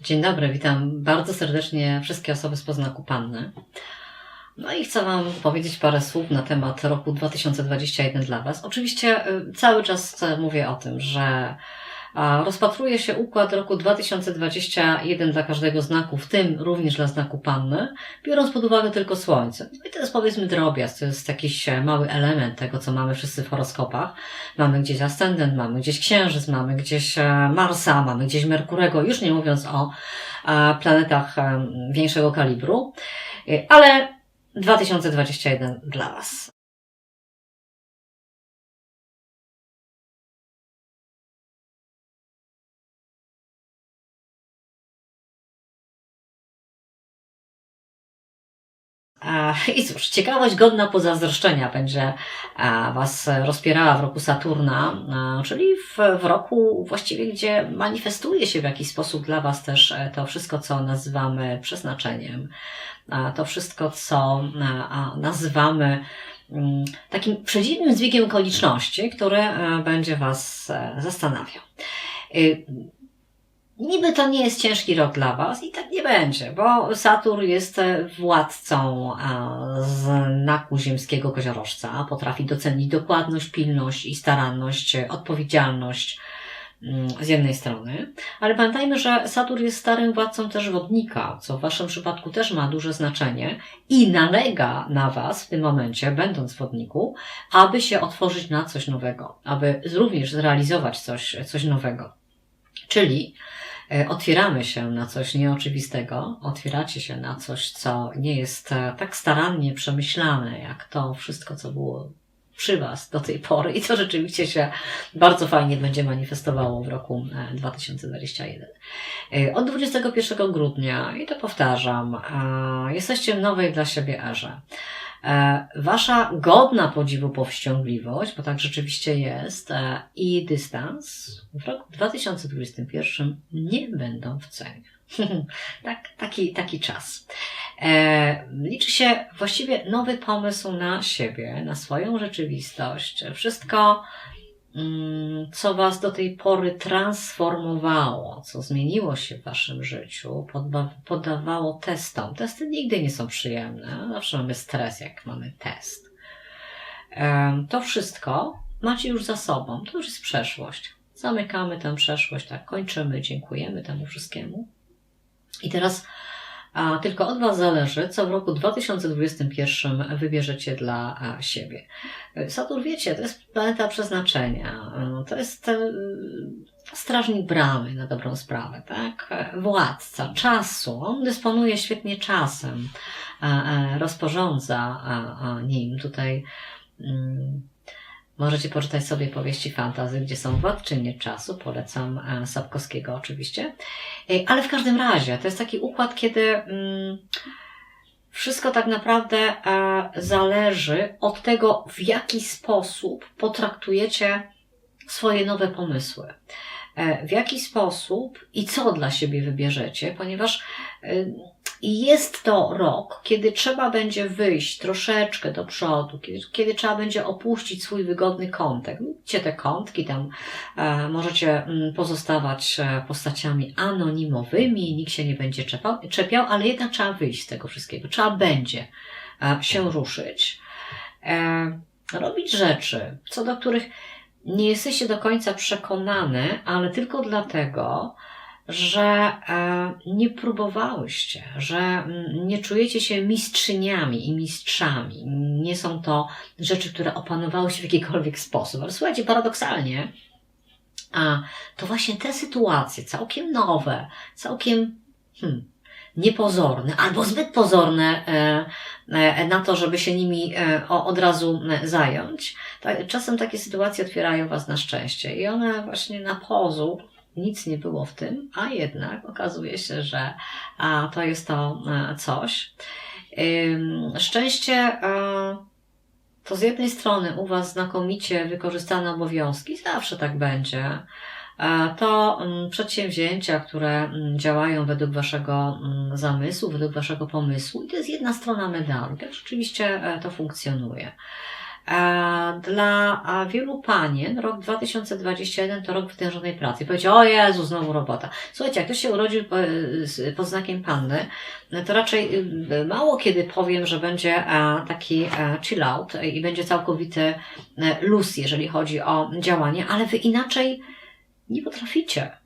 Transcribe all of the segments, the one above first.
Dzień dobry, witam bardzo serdecznie wszystkie osoby z poznaku Panny. No i chcę Wam powiedzieć parę słów na temat roku 2021 dla Was. Oczywiście y, cały czas mówię o tym, że rozpatruje się układ roku 2021 dla każdego znaku, w tym również dla znaku Panny, biorąc pod uwagę tylko Słońce. No i to jest powiedzmy drobiazg, to jest jakiś mały element tego, co mamy wszyscy w horoskopach. Mamy gdzieś ascendent, mamy gdzieś księżyc, mamy gdzieś e, Marsa, mamy gdzieś Merkurego, już nie mówiąc o e, planetach e, większego kalibru. Ale 2021 dla Was. I cóż, ciekawość godna pozazdroszczenia będzie e, Was rozpierała w roku Saturna, e, czyli w, w roku właściwie, gdzie manifestuje się w jakiś sposób dla Was też e, to wszystko, co nazywamy przeznaczeniem, e, to wszystko, co e, nazywamy mm, takim przedziwnym zbiegiem okoliczności, który e, będzie Was e, zastanawiał. Niby to nie jest ciężki rok dla Was i tak nie będzie, bo Saturn jest e, władcą e, znaku ziemskiego koziorożca. Potrafi docenić dokładność, pilność i staranność, e, odpowiedzialność mm, z jednej strony, ale pamiętajmy, że Saturn jest starym władcą też wodnika, co w Waszym przypadku też ma duże znaczenie i nalega na Was w tym momencie, będąc wodniku, aby się otworzyć na coś nowego, aby również zrealizować coś, coś nowego. Czyli e, otwieramy się na coś nieoczywistego, otwieracie się na coś, co nie jest e, tak starannie przemyślane, jak to wszystko, co było przy Was do tej pory i to rzeczywiście się bardzo fajnie będzie manifestowało w roku e, 2021. E, Od 21 grudnia, i to powtarzam, jesteście w nowej dla siebie erze. E, Wasza godna podziwu powściągliwość, bo tak rzeczywiście jest, e, i dystans w roku 2021 nie będą w cenie. tak, taki, taki czas. E, liczy się właściwie nowy pomysł na siebie, na swoją rzeczywistość. Wszystko, co Was do tej pory transformowało, co zmieniło się w Waszym życiu, poddawało testom. Testy nigdy nie są przyjemne, zawsze mamy stres, jak mamy test. To wszystko macie już za sobą, to już jest przeszłość. Zamykamy tę przeszłość, tak, kończymy, dziękujemy temu wszystkiemu. I teraz a, tylko od Was zależy, co w roku 2021 wybierzecie dla a, siebie. Saturn, wiecie, to jest planeta przeznaczenia. E, To jest e, strażnik bramy na dobrą sprawę, tak? E, Władca czasu. On dysponuje świetnie czasem, e, e, rozporządza e, e, nim. Tutaj mm, możecie poczytać sobie powieści fantazy, gdzie są władczynie czasu. Polecam e, Sapkowskiego oczywiście. E, Ale w każdym razie, to jest taki układ, kiedy mm, wszystko tak naprawdę e, zależy od tego, w jaki sposób potraktujecie swoje nowe pomysły. W jaki sposób i co dla siebie wybierzecie, ponieważ e, jest to rok, kiedy trzeba będzie wyjść troszeczkę do przodu, kiedy, kiedy trzeba będzie opuścić swój wygodny kątek. Widzicie te kątki, tam e, możecie mm, pozostawać e, postaciami anonimowymi, nikt się nie będzie czepał, czepiał, ale jednak trzeba wyjść z tego wszystkiego. Trzeba będzie e, się ruszyć. E, robić rzeczy, co do których nie jesteście do końca przekonane, ale tylko dlatego, że e, nie próbowałyście, że mm, nie czujecie się mistrzyniami i mistrzami. Nie są to rzeczy, które opanowały się w jakikolwiek sposób. Ale słuchajcie, paradoksalnie, a to właśnie te sytuacje, całkiem nowe, całkiem hmm, niepozorne, albo zbyt pozorne e, e, na to, żeby się nimi od razu zająć, czasem takie sytuacje otwierają Was na szczęście i one właśnie na pozór nic nie było w tym, a jednak okazuje się, że to jest to coś. Szczęście to z jednej strony u Was znakomicie wykorzystane obowiązki, zawsze tak będzie. To mm, przedsięwzięcia, które mm, działają według Waszego mm, zamysłu, według Waszego pomysłu, i to jest jedna strona medalu. Tak rzeczywiście e, to funkcjonuje. Dla wielu panien rok 2021 to rok wytężonej pracy. Powiecie, o Jezu, znowu robota. Słuchajcie, jak ktoś się urodził pod znakiem panny, to raczej y, mało kiedy powiem, że będzie taki chill out i będzie całkowity e, luz, jeżeli chodzi o działanie, ale wy inaczej nie potraficie.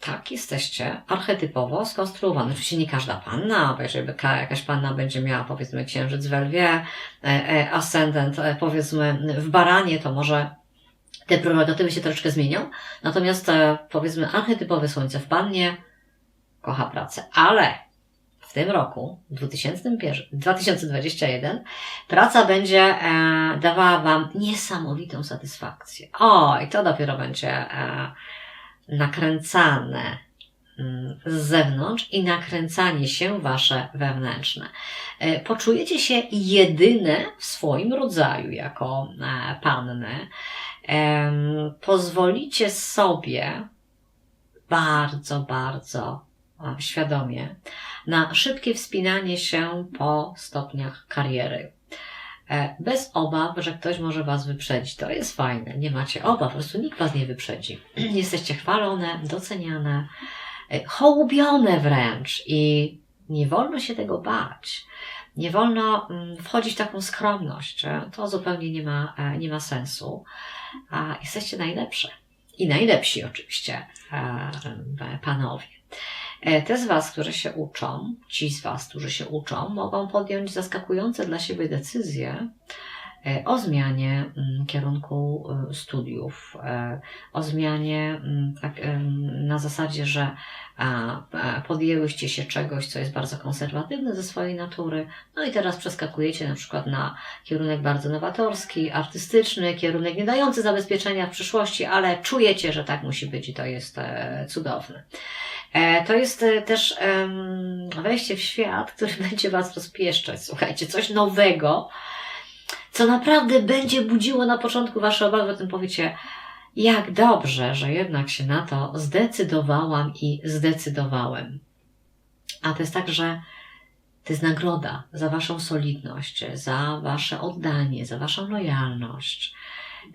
Tak, jesteście archetypowo skonstruowani. Oczywiście nie każda panna, bo jeżeli ka- jakaś panna będzie miała powiedzmy księżyc w lwie, e, e, ascendent e, powiedzmy w baranie, to może te prerogatywy się troszeczkę zmienią. Natomiast powiedzmy archetypowe słońce w pannie kocha pracę. Ale w tym roku, 2001, 2021, praca będzie dawała Wam niesamowitą satysfakcję. O, i to dopiero będzie nakręcane mm, z zewnątrz i nakręcanie się Wasze wewnętrzne. E, Poczujecie się jedyne w swoim rodzaju jako e, panny. Pozwolicie sobie bardzo, bardzo e, świadomie na szybkie wspinanie się po stopniach kariery. E, Bez obaw, że ktoś może Was wyprzedzić. To jest fajne. Nie macie obaw, po prostu nikt Was nie wyprzedzi. Jesteście chwalone, doceniane, e, hołubione wręcz i nie wolno się tego bać. Nie wolno mm, wchodzić w taką skromność. To zupełnie nie ma, e, nie ma sensu. A jesteście najlepsze. I najlepsi oczywiście panowie. E, Te z Was, które się uczą, ci z Was, którzy się uczą, mogą podjąć zaskakujące dla siebie decyzje e, o zmianie mm, kierunku e, studiów, o zmianie mm, tak, na zasadzie, że podjęłyście się czegoś, co jest bardzo konserwatywne ze swojej natury, no i teraz przeskakujecie na przykład na kierunek bardzo nowatorski, artystyczny, kierunek nie dający zabezpieczenia w przyszłości, ale czujecie, że tak musi być i to jest cudowne. E, To jest e, też wejście w świat, który będzie Was rozpieszczać. Słuchajcie, coś nowego, co naprawdę będzie budziło na początku Wasze obawy, potem powiecie, jak dobrze, że jednak się na to zdecydowałam i zdecydowałem. A to jest tak, że to jest nagroda za Waszą solidność, za Wasze oddanie, za Waszą lojalność.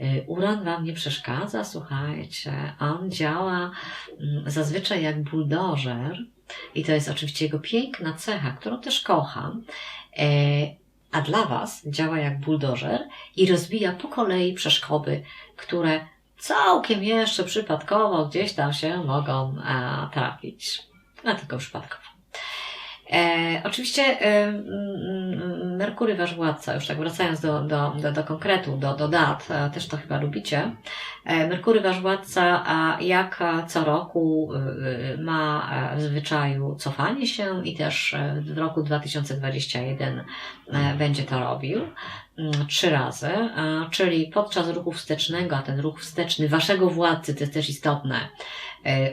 Y, Uran Wam nie przeszkadza, słuchajcie. On działa mm, zazwyczaj jak buldożer i to jest oczywiście jego piękna cecha, którą też kocham. E, A dla Was działa jak buldożer i rozbija po kolei przeszkody, które całkiem jeszcze przypadkowo gdzieś tam się mogą trafić. A tylko przypadkowo. E, oczywiście e, Merkury, wasz władca, już tak wracając do, do, do, do konkretu, do, do dat, e, też to chyba lubicie. E, Merkury, wasz władca, jak co roku e, ma e, w zwyczaju cofanie się i też w roku 2021 e, będzie to robił? Mm, trzy razy, czyli podczas ruchu wstecznego, a ten ruch wsteczny waszego władcy, to jest też istotne,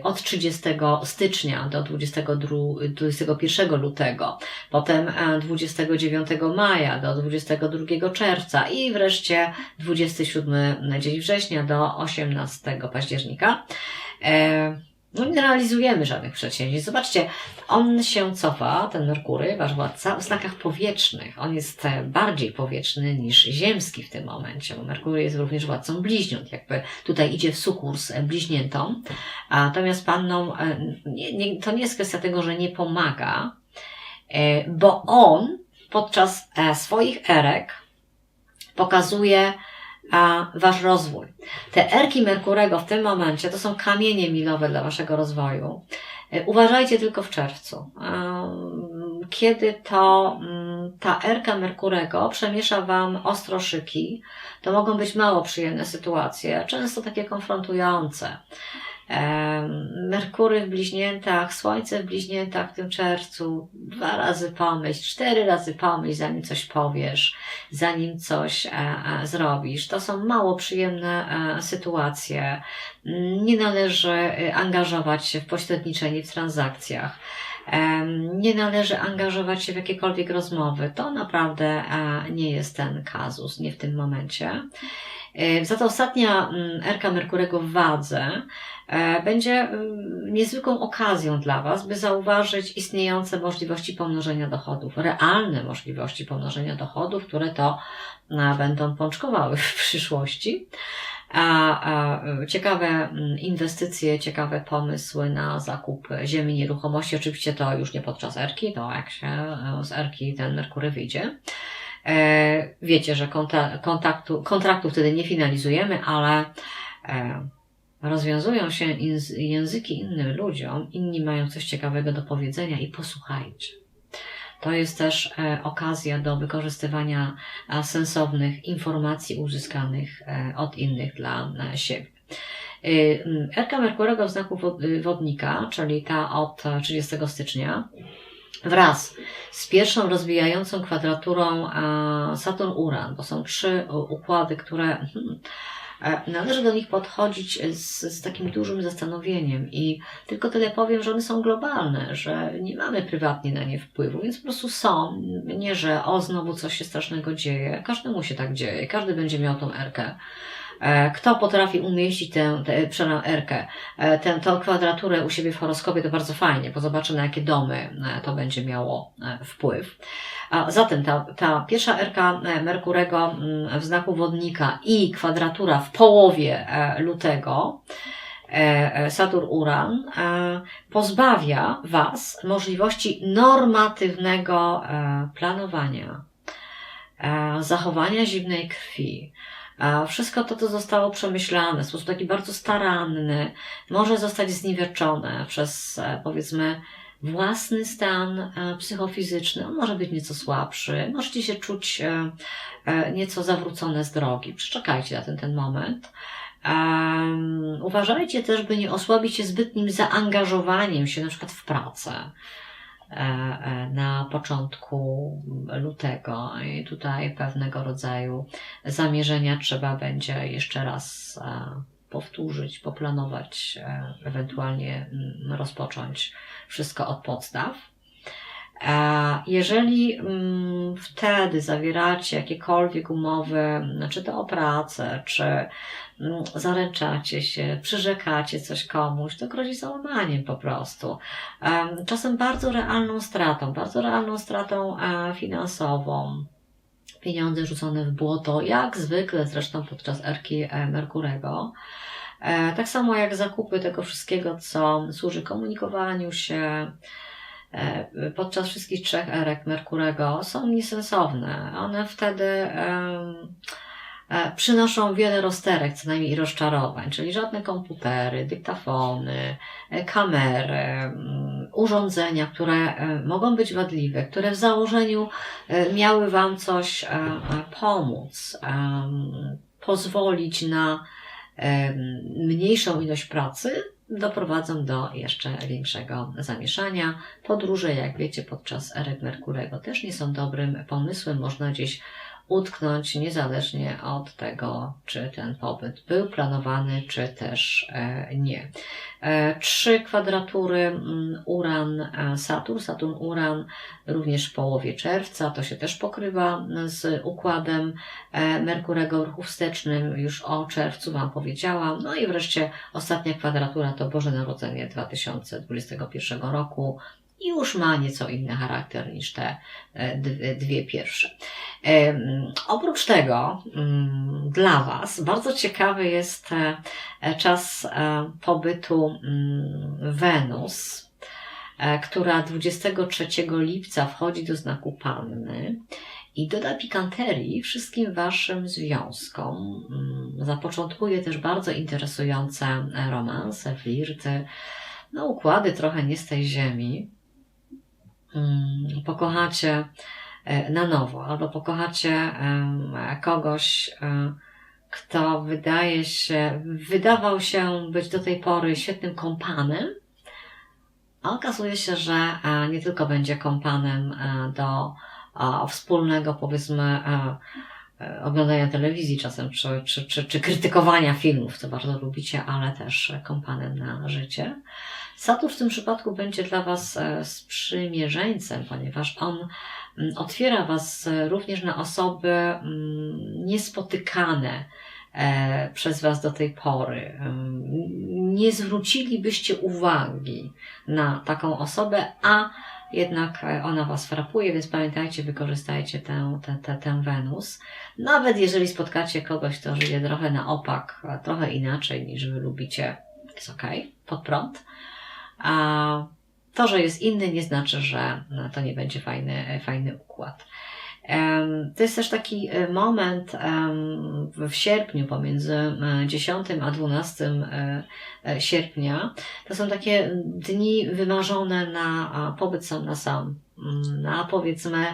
od 30 stycznia do 22, 21 lutego, potem e, 29 maja do 22 czerwca i wreszcie 27 dzień września do 18 października. E, No nie realizujemy żadnych przedsięwzięć. Zobaczcie, on się cofa, ten Merkury, wasz władca, w znakach powietrznych. On jest e, bardziej powietrzny niż ziemski w tym momencie, bo Merkury jest również władcą bliźniąt, jakby tutaj idzie w sukurs e, bliźniętom. Natomiast pannom, e, nie, nie, to nie jest kwestia tego, że nie pomaga, bo on podczas swoich erek pokazuje a, wasz rozwój. Te erki Merkurego w tym momencie to są kamienie milowe dla waszego rozwoju. E, Uważajcie tylko w czerwcu. Kiedy to mm, ta erka Merkurego przemiesza wam ostroszyki, to mogą być mało przyjemne sytuacje, często takie konfrontujące. Merkury w bliźniętach, Słońce w bliźniętach w tym czerwcu, dwa razy pomyśl, cztery razy pomyśl, zanim coś powiesz, zanim coś e, e, zrobisz. To są mało przyjemne e, sytuacje. Nie należy angażować się w pośredniczenie w transakcjach. Nie należy angażować się w jakiekolwiek rozmowy. To naprawdę nie jest ten kazus, nie w tym momencie. E, Za to ostatnia mm, Erka Merkurego w wadze e, będzie mm, niezwykłą okazją dla Was, by zauważyć istniejące możliwości pomnożenia dochodów, realne możliwości pomnożenia dochodów, które to a, będą pączkowały w przyszłości. A, a e, ciekawe mm, inwestycje, ciekawe pomysły na zakup ziemi, nieruchomości. Oczywiście to już nie podczas Erki, to jak się e, z Erki ten Merkury wyjdzie. E, wiecie, że konta, kontaktu, kontraktu wtedy nie finalizujemy, ale e, rozwiązują się języki innym ludziom, inni mają coś ciekawego do powiedzenia i posłuchajcie. To jest też e, okazja do wykorzystywania sensownych informacji uzyskanych od innych dla siebie. Erka Merkurego w znaku wod- wodnika, czyli ta od e, 30 stycznia, wraz z pierwszą rozwijającą kwadraturą Saturn-Uran, bo są trzy układy, które hmm, e, należy do nich podchodzić z, z takim dużym zastanowieniem. I tylko tyle powiem, że one są globalne, że nie mamy prywatnie na nie wpływu, więc po prostu są, nie że o znowu coś się strasznego dzieje, każdemu się tak dzieje, każdy będzie miał tą erkę. E, Kto potrafi umieścić tę, tę przepraszam, erkę, e, tę, tę kwadraturę u siebie w horoskopie, to bardzo fajnie, bo zobaczy na jakie domy e, to będzie miało wpływ. A zatem ta, ta pierwsza erka Merkurego mm, w znaku wodnika i kwadratura w połowie lutego, Saturn-Uran, e, pozbawia Was możliwości normatywnego planowania, zachowania zimnej krwi, Wszystko to, co zostało przemyślane w sposób taki bardzo staranny, może zostać zniweczone przez, e, powiedzmy, własny stan e, psychofizyczny. On może być nieco słabszy, możecie się czuć e, nieco zawrócone z drogi. Przeczekajcie na ten, ten moment. Uważajcie też, by nie osłabić się zbytnim zaangażowaniem się na przykład w pracę na początku lutego i tutaj pewnego rodzaju zamierzenia trzeba będzie jeszcze raz e, powtórzyć, poplanować, e, ewentualnie mm, rozpocząć wszystko od podstaw. E, Jeżeli mm, wtedy zawieracie jakiekolwiek umowy, czy to o pracę, czy mm, zaręczacie się, przyrzekacie coś komuś, to grozi załamaniem po prostu. Em, Czasem bardzo realną stratą, bardzo realną stratą e, finansową. Pieniądze rzucone w błoto, jak zwykle zresztą podczas erki e, Merkurego. Tak samo jak zakupy tego wszystkiego, co służy komunikowaniu się, podczas wszystkich trzech erek Merkurego są niesensowne. One wtedy e, przynoszą wiele rozterek, co najmniej i rozczarowań, czyli żadne komputery, dyktafony, e, kamery, urządzenia, które e, mogą być wadliwe, które w założeniu e, miały Wam coś e, e, pomóc, pozwolić na mniejszą ilość pracy, doprowadzą do jeszcze większego zamieszania. Podróże, jak wiecie, podczas erek Merkurego też nie są dobrym pomysłem. Można gdzieś utknąć niezależnie od tego, czy ten pobyt był planowany, czy też e, nie. E, Trzy kwadratury mm, Uran, e, Saturn, Saturn, Uran również w połowie czerwca. To się też pokrywa z układem Merkurego ruchu wstecznym. Już o czerwcu Wam powiedziałam. No i wreszcie ostatnia kwadratura to Boże Narodzenie 2021 roku. Już ma nieco inny charakter niż te e, dwie, pierwsze. Em, Oprócz tego, mm, dla Was bardzo ciekawy jest e, e, czas e, pobytu mm, Wenus, e, która 23 lipca wchodzi do znaku Panny i doda pikanterii wszystkim Waszym związkom. Mm, Zapoczątkuje też bardzo interesujące e, romanse, flirty, no układy trochę nie z tej ziemi. Mm, Pokochacie e, na nowo, albo pokochacie kogoś, e, kto wydaje się, wydawał się być do tej pory świetnym kompanem, a okazuje się, że e, nie tylko będzie kompanem do wspólnego, powiedzmy, oglądania telewizji czasem, czy, czy, czy, czy krytykowania filmów, co bardzo lubicie, ale też kompanem na życie. Saturn w tym przypadku będzie dla Was e, sprzymierzeńcem, ponieważ on mm, otwiera Was e, również na osoby mm, niespotykane e, przez Was do tej pory, em, nie zwrócilibyście uwagi na taką osobę, a jednak ona Was frapuje, więc pamiętajcie, wykorzystajcie tę, tę, tę, tę Wenus. Nawet jeżeli spotkacie kogoś, kto żyje trochę na opak, trochę inaczej niż Wy lubicie, jest ok, pod prąd. A to, że jest inny, nie znaczy, że no, to nie będzie fajny, fajny układ. To jest też taki e, moment w sierpniu, pomiędzy e, 10 a 12 e, e, sierpnia. To są takie dni wymarzone na pobyt sam na sam, mm, na powiedzmy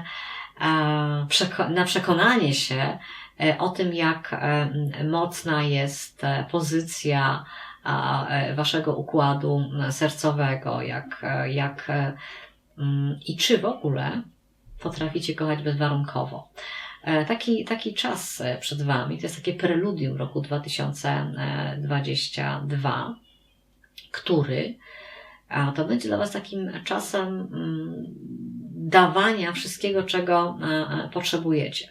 e, na przekonanie się e, o tym, jak e, mocna jest e, pozycja e, waszego układu e, sercowego, jak, e, jak e, mm, i czy w ogóle potraficie kochać bezwarunkowo. E, Taki, taki czas e, przed Wami, to jest takie preludium roku 2022, który to będzie dla Was takim czasem mm, dawania wszystkiego, czego e, e, potrzebujecie.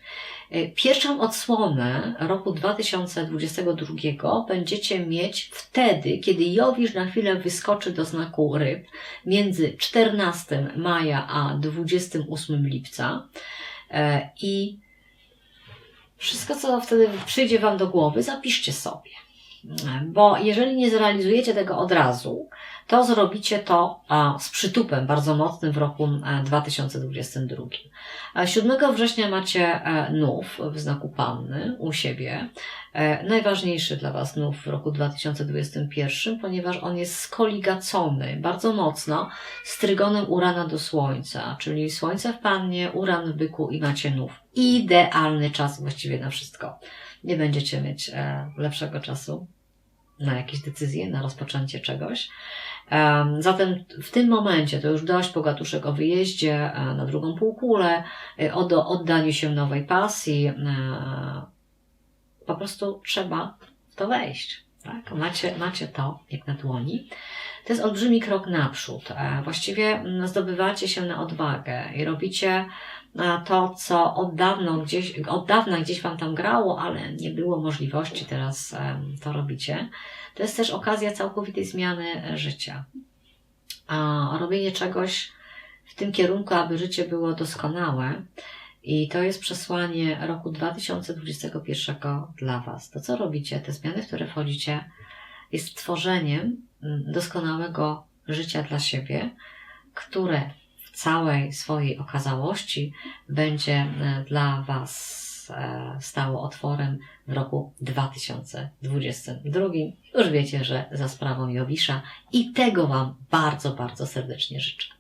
E, Pierwszą odsłonę roku 2022 będziecie mieć wtedy, kiedy Jowisz na chwilę wyskoczy do znaku ryb między 14 maja a 28 lipca E, i wszystko, co wtedy przyjdzie Wam do głowy, zapiszcie sobie. E, Bo jeżeli nie zrealizujecie tego od razu, to zrobicie to z przytupem bardzo mocnym w roku e, 2022. A 7 września macie e, nów w znaku Panny u siebie. E, Najważniejszy dla Was nów w roku 2021, ponieważ on jest skoligacony bardzo mocno z trygonem Urana do Słońca, czyli Słońce w Pannie, Uran w Byku i macie nów. Idealny czas właściwie na wszystko. Nie będziecie mieć e, lepszego czasu na jakieś decyzje, na rozpoczęcie czegoś. Em, Zatem w tym momencie to już dość pogatuszek o wyjeździe e, na drugą półkulę, e, o oddaniu się nowej pasji. e, Po prostu trzeba w to wejść. Tak? Macie, macie to jak na dłoni. To jest olbrzymi krok naprzód. Właściwie mm, zdobywacie się na odwagę i robicie e, to, co od dawna gdzieś, od dawna gdzieś Wam tam grało, ale nie było możliwości, teraz to robicie. To jest też okazja całkowitej zmiany e, życia. A robienie czegoś w tym kierunku, aby życie było doskonałe. I to jest przesłanie roku 2021 dla Was. To, co robicie, te zmiany, w które wchodzicie, jest tworzeniem mm, doskonałego życia dla siebie, które całej swojej okazałości będzie e, dla Was e, stało otworem w roku 2022. Już wiecie, że za sprawą Jowisza i tego Wam bardzo, bardzo serdecznie życzę.